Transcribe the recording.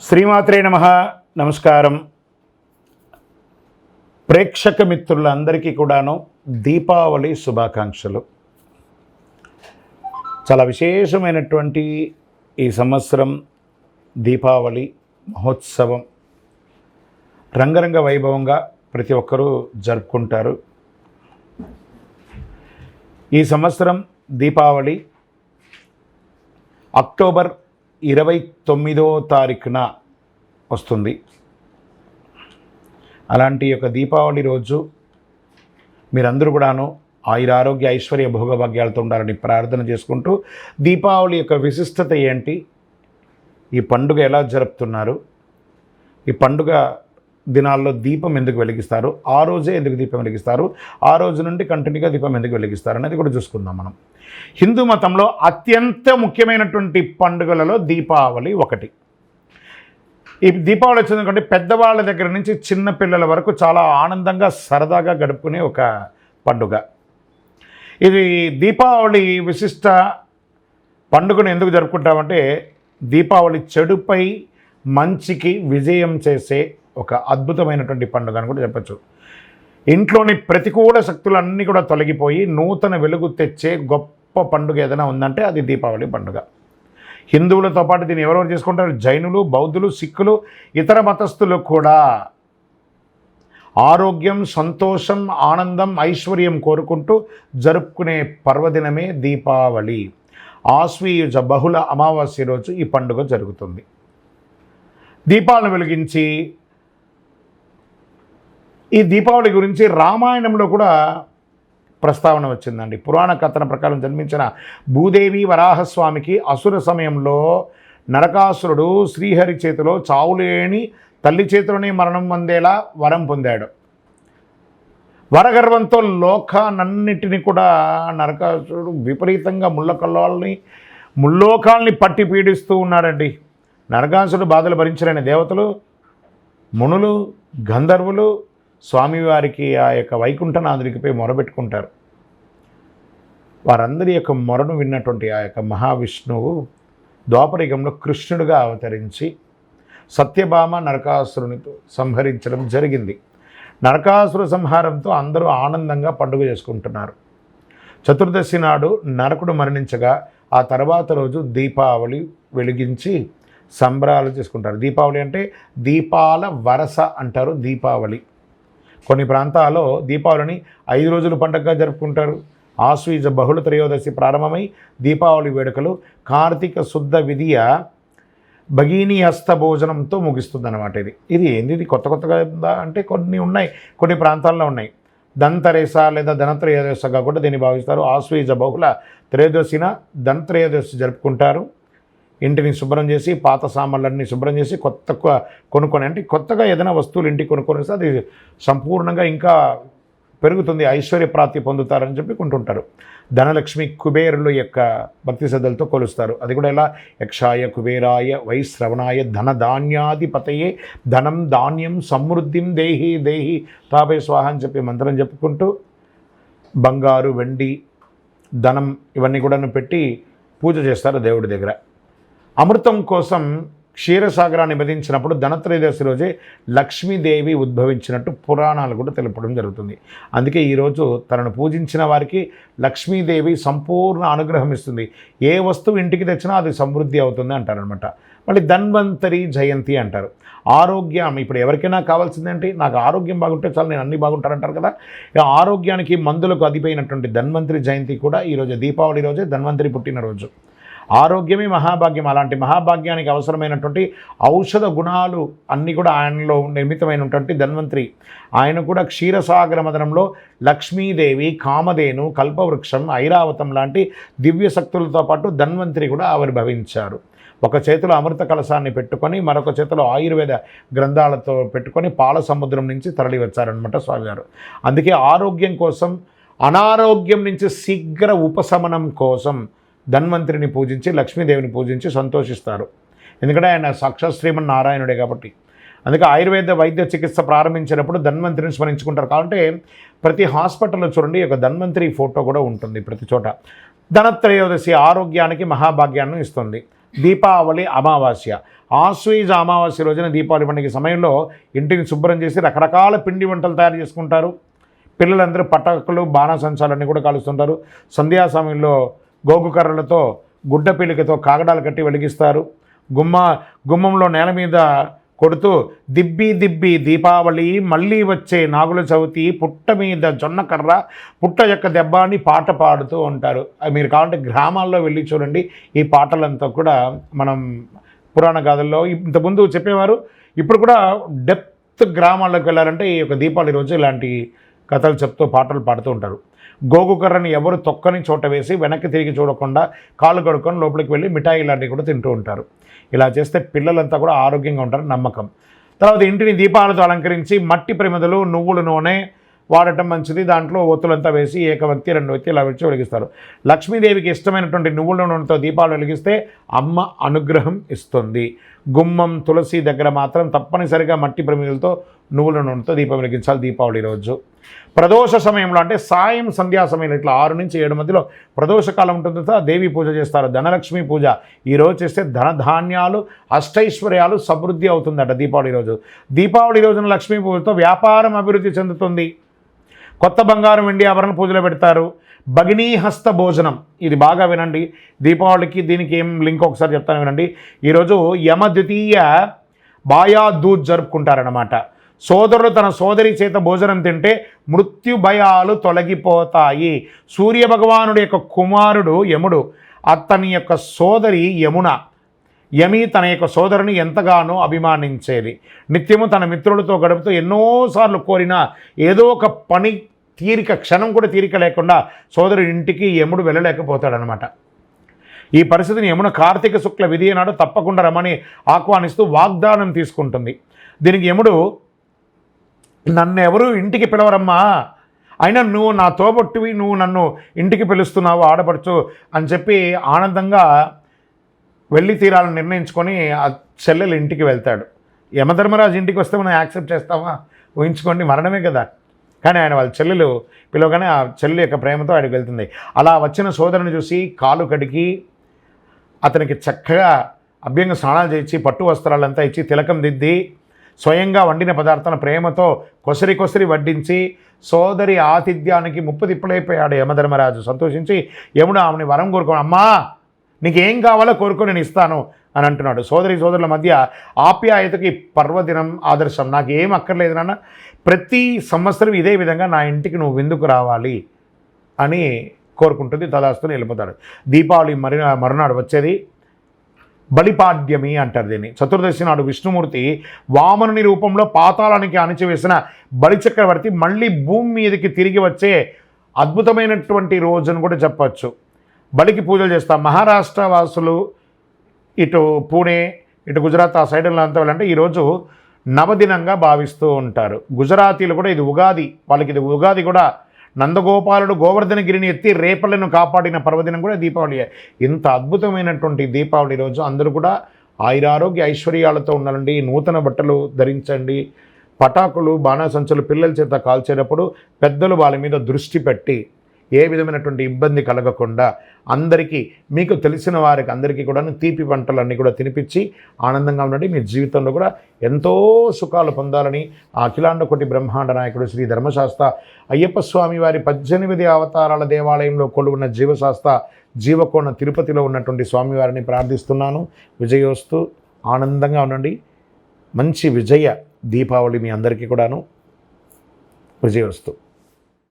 శ్రీమాత్రే నమ. నమస్కారం. ప్రేక్షక మిత్రులందరికీ కూడాను దీపావళి శుభాకాంక్షలు. చాలా విశేషమైనటువంటి ఈ సంవత్సరం దీపావళి మహోత్సవం రంగరంగ వైభవంగా ప్రతి ఒక్కరూ జరుపుకుంటారు. ఈ సంవత్సరం దీపావళి అక్టోబర్ ఇరవై తొమ్మిదో తారీఖున వస్తుంది. అలాంటి యొక్క దీపావళి రోజు మీరందరూ కూడాను ఆయురారోగ్య ఐశ్వర్య భోగభాగ్యాలతో ఉండాలని ప్రార్థన చేసుకుంటూ దీపావళి యొక్క విశిష్టత ఏంటి? ఈ పండుగ ఎలా జరుపుతున్నారు? ఈ పండుగ దినాల్లో దీపం ఎందుకు వెలిగిస్తారు? ఆ రోజే ఎందుకు దీపం వెలిగిస్తారు? ఆ రోజు నుండి కంటిన్యూగా దీపం ఎందుకు వెలిగిస్తారు అనేది కూడా చూసుకుందాం మనం. హిందూ మతంలో అత్యంత ముఖ్యమైనటువంటి పండుగలలో దీపావళి ఒకటి. ఈ దీపావళి వచ్చిందనుకోండి పెద్దవాళ్ళ దగ్గర నుంచి చిన్న పిల్లల వరకు చాలా ఆనందంగా సరదాగా గడుపుకునే ఒక పండుగ. ఇది దీపావళి విశిష్ట పండుగను ఎందుకు జరుపుకుంటామంటే దీపావళి చెడుపై మంచికి విజయం చేసే ఒక అద్భుతమైనటువంటి పండుగ అని కూడా చెప్పచ్చు. ఇంట్లోని ప్రతికూల శక్తులన్నీ కూడా తొలగిపోయి నూతన వెలుగు తెచ్చే గొప్ప పండుగ ఏదైనా ఉందంటే అది దీపావళి పండుగ. హిందువులతో పాటు దీన్ని ఎవరెవరు చేసుకుంటారు? జైనులు బౌద్ధులు సిక్కులు ఇతర మతస్థులు కూడా. ఆరోగ్యం సంతోషం ఆనందం ఐశ్వర్యం కోరుకుంటూ జరుపుకునే పర్వదినమే దీపావళి. ఆశ్వీయుజ బహుళ అమావాస్య రోజు ఈ పండుగ జరుగుతుంది. దీపాలను వెలిగించి ఈ దీపావళి గురించి రామాయణంలో కూడా ప్రస్తావన వచ్చిందండి. పురాణ కథన ప్రకారం జన్మించిన భూదేవి వరాహస్వామికి అసుర సమయంలో నరకాసురుడు శ్రీహరి చేతిలో చావులేని తల్లి చేతిలోనే మరణం పొందేలా వరం పొందాడు. వరగర్వంతో లోకానన్నిటిని కూడా నరకాసురుడు విపరీతంగా ముళ్ళకల్లాల్ని ముల్లోకాల్ని పట్టి పీడిస్తూ ఉన్నాడండి. నరకాసురుడు బాధలు భరించలేని దేవతలు మునులు గంధర్వులు స్వామివారికి ఆ యొక్క వైకుంఠనాథుడికిపై మొరబెట్టుకుంటారు. వారందరి యొక్క మొరను విన్నటువంటి ఆ యొక్క మహావిష్ణువు ద్వాపరికంలో కృష్ణుడుగా అవతరించి సత్యభామ నరకాసురునితో సంహరించడం జరిగింది. నరకాసుర సంహారంతో అందరూ ఆనందంగా పండుగ చేసుకుంటున్నారు. చతుర్దశి నాడు నరకుడు మరణించగా ఆ తర్వాత రోజు దీపావళి వెలిగించి సంబరాలు చేసుకుంటారు. దీపావళి అంటే దీపాల వరస అంటారు దీపావళి. కొన్ని ప్రాంతాల్లో దీపావళిని ఐదు రోజుల పండుగగా జరుపుకుంటారు. ఆశ్వీజ బహుళ త్రయోదశి ప్రారంభమై దీపావళి వేడుకలు కార్తీక శుద్ధ విధియ భగీని హస్త భోజనంతో ముగిస్తుంది అనమాట ఇది. ఇది ఏంది? ఇది కొత్త కొత్తగా అంటే కొన్ని ఉన్నాయి కొన్ని ప్రాంతాల్లో ఉన్నాయి. దంతరేస లేదా ధనత్రయోదశగా కూడా దీన్ని భావిస్తారు. ఆశ్వీజ బహుళ త్రయోదశిన ధనత్రయోదశి జరుపుకుంటారు. ఇంటిని శుభ్రం చేసి పాత సామాన్లన్నీ శుభ్రం చేసి కొత్త కొనుక్కొని అంటే కొత్తగా ఏదైనా వస్తువులు ఇంటికి కొనుక్కొని వస్తే అది సంపూర్ణంగా ఇంకా పెరుగుతుంది ఐశ్వర్య ప్రాప్తి పొందుతారని చెప్పి కొంటుంటారు. ధనలక్ష్మి కుబేరుల యొక్క భక్తి శ్రద్ధలతో కొలుస్తారు. అది కూడా ఎలా? యక్షాయ కుబేరాయ వైశ్రవణాయ ధన ధాన్యాధిపతయే ధనం ధాన్యం సమృద్ధిం దేహి దేహి తాపే స్వాహ అని చెప్పి మంత్రం చెప్పుకుంటూ బంగారు వెండి ధనం ఇవన్నీ కూడా పెట్టి పూజ చేస్తారు దేవుడి దగ్గర. అమృతం కోసం క్షీరసాగరాన్ని మదించినప్పుడు ధనత్రయోదశి రోజే లక్ష్మీదేవి ఉద్భవించినట్టు పురాణాలు కూడా తెలపడం జరుగుతుంది. అందుకే ఈరోజు తనను పూజించిన వారికి లక్ష్మీదేవి సంపూర్ణ అనుగ్రహం ఇస్తుంది. ఏ వస్తువు ఇంటికి తెచ్చినా అది సమృద్ధి అవుతుంది అంటారనమాట మళ్ళీ ధన్వంతరి జయంతి అంటారు. ఆరోగ్యం ఇప్పుడు ఎవరికైనా కావాల్సిందేంటి? నాకు ఆరోగ్యం బాగుంటే చాలు నేను అన్ని బాగుంటానంటారు కదా. ఆరోగ్యానికి మందులకు అదిపోయినటువంటి ధన్వంతరి జయంతి కూడా ఈరోజు దీపావళి రోజే ధన్వంతరి పుట్టినరోజు. ఆరోగ్యమే మహాభాగ్యం. అలాంటి మహాభాగ్యానికి అవసరమైనటువంటి ఔషధ గుణాలు అన్నీ కూడా ఆయనలో నిర్మితమైనటువంటి ధన్వంతరి. ఆయన కూడా క్షీరసాగర మదనంలో లక్ష్మీదేవి కామధేను కల్పవృక్షం ఐరావతం లాంటి దివ్య శక్తులతో పాటు ధన్వంతరి కూడా ఆవిర్భవించారు. ఒక చేతిలో అమృత కలశాన్ని పెట్టుకొని మరొక చేతిలో ఆయుర్వేద గ్రంథాలతో పెట్టుకొని పాల సముద్రం నుంచి తరలి వచ్చారనమాట స్వామివారు. అందుకే ఆరోగ్యం కోసం అనారోగ్యం నుంచి శీఘ్ర ఉపశమనం కోసం ధన్వంతరిని పూజించి లక్ష్మీదేవిని పూజించి సంతోషిస్తారు. ఎందుకంటే ఆయన సాక్షాత్ శ్రీమన్ నారాయణుడే కాబట్టి. అందుకే ఆయుర్వేద వైద్య చికిత్స ప్రారంభించినప్పుడు ధన్వంతరిని స్మరించుకుంటారు. కాబట్టి ప్రతి హాస్పిటల్లో చూడండి ఒక ధన్వంతరి ఫోటో కూడా ఉంటుంది ప్రతి చోట. ధనత్రయోదశి ఆరోగ్యానికి మహాభాగ్యాన్ని ఇస్తుంది. దీపావళి అమావాస్య. ఆశ్వీజ అమావాస్య రోజున దీపావళి పండుగ సమయంలో ఇంటిని శుభ్రం చేసి రకరకాల పిండి వంటలు తయారు చేసుకుంటారు. పిల్లలందరూ పటాకులు బాణసంచాలన్నీ కూడా కాలుస్తుంటారు. సంధ్యా సమయంలో గోగుకర్రలతో గుడ్డ పీలికతో కాగడాలు కట్టి వెలిగిస్తారు. గుమ్మ గుమ్మంలో నేల మీద కొడుతూ దిబ్బి దిబ్బి దీపావళి మళ్ళీ వచ్చే నాగుల చవితి పుట్ట మీద జొన్న కర్ర పుట్ట యొక్క దెబ్బ అని పాట పాడుతూ ఉంటారు. అది మీరు కావాలంటే గ్రామాల్లో వెళ్ళి చూడండి. ఈ పాటలంతా కూడా మనం పురాణ గాథల్లో ఇంతకుముందు చెప్పేవారు. ఇప్పుడు కూడా డెప్త్ గ్రామాల్లోకి వెళ్ళాలంటే ఈ యొక్క దీపావళి రోజు ఇలాంటి కథలు చెప్తూ పాటలు పాడుతూ ఉంటారు. గోగుకర్రని ఎవరు తొక్కని చోట వేసి వెనక్కి తిరిగి చూడకుండా కాళ్ళు కడుక్కొని లోపలికి వెళ్ళి మిఠాయి ఇలాంటివి కూడా తింటూ ఉంటారు. ఇలా చేస్తే పిల్లలంతా కూడా ఆరోగ్యంగా ఉంటారు నమ్మకం. తర్వాత ఇంటిని దీపాలతో అలంకరించి మట్టి ప్రమిదలు నువ్వుల నూనె వాడటం మంచిది. దాంట్లో ఒత్తులంతా వేసి ఏక వ్యక్తి రెండు వ్యక్తి ఇలా వచ్చి వెలిగిస్తారు. లక్ష్మీదేవికి ఇష్టమైనటువంటి నువ్వుల నూనెతో దీపాలు వెలిగిస్తే అమ్మ అనుగ్రహం ఇస్తుంది. గుమ్మం తులసి దగ్గర మాత్రం తప్పనిసరిగా మట్టి ప్రమిదలతో నువ్వుల నూనెతో దీపం వెలిగించాలి దీపావళి రోజు. ప్రదోష సమయంలో అంటే సాయం సంధ్యా సమయంలో ఇట్లా ఆరు నుంచి ఏడు మధ్యలో ప్రదోష కాలం ఉంటుంది కదా దేవి పూజ చేస్తారు ధనలక్ష్మి పూజ. ఈరోజు చేస్తే ధనధాన్యాలు అష్టైశ్వర్యాలు సమృద్ధి అవుతుందట దీపావళి రోజు. దీపావళి రోజున లక్ష్మీ పూజతో వ్యాపారం అభివృద్ధి చెందుతుంది. కొత్త బంగారం వెండి ఆభరణ పూజలు పెడతారు. భగినీహస్త భోజనం ఇది బాగా వినండి. దీపావళికి దీనికి ఏం లింక్ ఒకసారి చెప్తాను వినండి. ఈరోజు యమ ద్వితీయ బాయా దూద్ జరుపుకుంటారనమాట సోదరుడు తన సోదరి చేత భోజనం తింటే మృత్యు భయాలు తొలగిపోతాయి. సూర్య భగవానుడి యొక్క కుమారుడు యముడు అతని యొక్క సోదరి యమున. యమి తన యొక్క సోదరుని ఎంతగానో అభిమానించేది. నిత్యము తన మిత్రులతో గడుపుతూ ఎన్నోసార్లు కోరినా ఏదో ఒక పని తీరిక క్షణం కూడా తీరిక లేకుండా సోదరుడి ఇంటికి యముడు వెళ్ళలేకపోతాడనమాట ఈ పరిస్థితిని యమున కార్తీక శుక్ల విధి నాడు తప్పకుండా రమని ఆహ్వానిస్తూ వాగ్దానం తీసుకుంటుంది. దీనికి యముడు నన్ను ఎవరు ఇంటికి పిలవరమ్మా? అయినా నువ్వు నా తోబొట్టువి నువ్వు నన్ను ఇంటికి పిలుస్తున్నావు ఆడపడుచు అని చెప్పి ఆనందంగా వెళ్ళి తీరాలని నిర్ణయించుకొని ఆ చెల్లెలు ఇంటికి వెళ్తాడు. యమధర్మరాజు ఇంటికి వస్తే మనం యాక్సెప్ట్ చేస్తామా? ఊహించుకోండి మరణమే కదా. కానీ ఆయన వాళ్ళ చెల్లెలు పిలవగానే ఆ చెల్లెలు యొక్క ప్రేమతో ఆయనకు వెళ్తుంది. అలా వచ్చిన సోదరుని చూసి కాలు కడిగి అతనికి చక్కగా అభ్యంగ స్నానాలు చేయించి పట్టు వస్త్రాలంతా ఇచ్చి తిలకం దిద్ది స్వయంగా వండిన పదార్థాలను ప్రేమతో కొసరి కొసరి వడ్డించి సోదరి ఆతిథ్యానికి ముప్పు తిప్పలైపోయాడు యమధర్మరాజు. సంతోషించి యముడు ఆమెని వరం కోరుకో అమ్మా నీకేం కావాలో కోరుకొని నేను ఇస్తాను అని అంటున్నాడు. సోదరి సోదరుల మధ్య ఆప్యాయతకి పర్వదినం ఆదర్శం. నాకు ఏం అక్కర్లేదు నాన్న ప్రతి సంవత్సరం ఇదే విధంగా నా ఇంటికి నువ్వు విందుకు రావాలి అని కోరుకుంటుంది తదాస్తుని వెళ్ళిపోతాడు. దీపావళి మరి మరునాడు వచ్చేది. బలిపాడ్యమి అంటారు దీన్ని. చతుర్దశి నాడు విష్ణుమూర్తి వామనుని రూపంలో పాతాళానికి అణిచివేసిన బలిచక్రవర్తి మళ్ళీ భూమి మీదకి తిరిగి వచ్చే అద్భుతమైనటువంటి రోజును కూడా చెప్పచ్చు. బలికి పూజలు చేస్తాం మహారాష్ట్ర వాసులు ఇటు పూణే ఇటు గుజరాత్ ఆ సైడ్లో అంతా వెళ్ళంటే ఈరోజు నవదినంగా భావిస్తూ ఉంటారు. గుజరాతీలు కూడా ఇది ఉగాది వాళ్ళకి ఇది ఉగాది కూడా నందగోపాలుడు గోవర్ధనగిరిని ఎత్తి రేపలను కాపాడిన పర్వదినం కూడా దీపావళి. ఇంత అద్భుతమైనటువంటి దీపావళి రోజు. అందరూ కూడా ఆయురారోగ్య ఐశ్వర్యాలతో ఉండాలండి. నూతన బట్టలు ధరించండి. పటాకులు బాణాసంచులు పిల్లల చేత కాల్చేటప్పుడు పెద్దలు వాళ్ళ మీద దృష్టి పెట్టి ఏ విధమైనటువంటి ఇబ్బంది కలగకుండా అందరికీ మీకు తెలిసిన వారికి అందరికీ కూడా తీపి వంటలన్నీ కూడా తినిపించి ఆనందంగా ఉండండి. మీ జీవితంలో కూడా ఎంతో సుఖాలు పొందాలని ఆ అఖిలాండ కోటి బ్రహ్మాండ నాయకుడు శ్రీ ధర్మశాస్త్ర అయ్యప్ప స్వామి వారి పద్దెనిమిది అవతారాల దేవాలయంలో కొలువున్న జీవశాస్త్ర జీవకోణ తిరుపతిలో ఉన్నటువంటి స్వామివారిని ప్రార్థిస్తున్నాను. విజయోస్తు ఆనందంగా ఉండండి. మంచి విజయ దీపావళి మీ అందరికీ కూడాను. విజయోస్తు.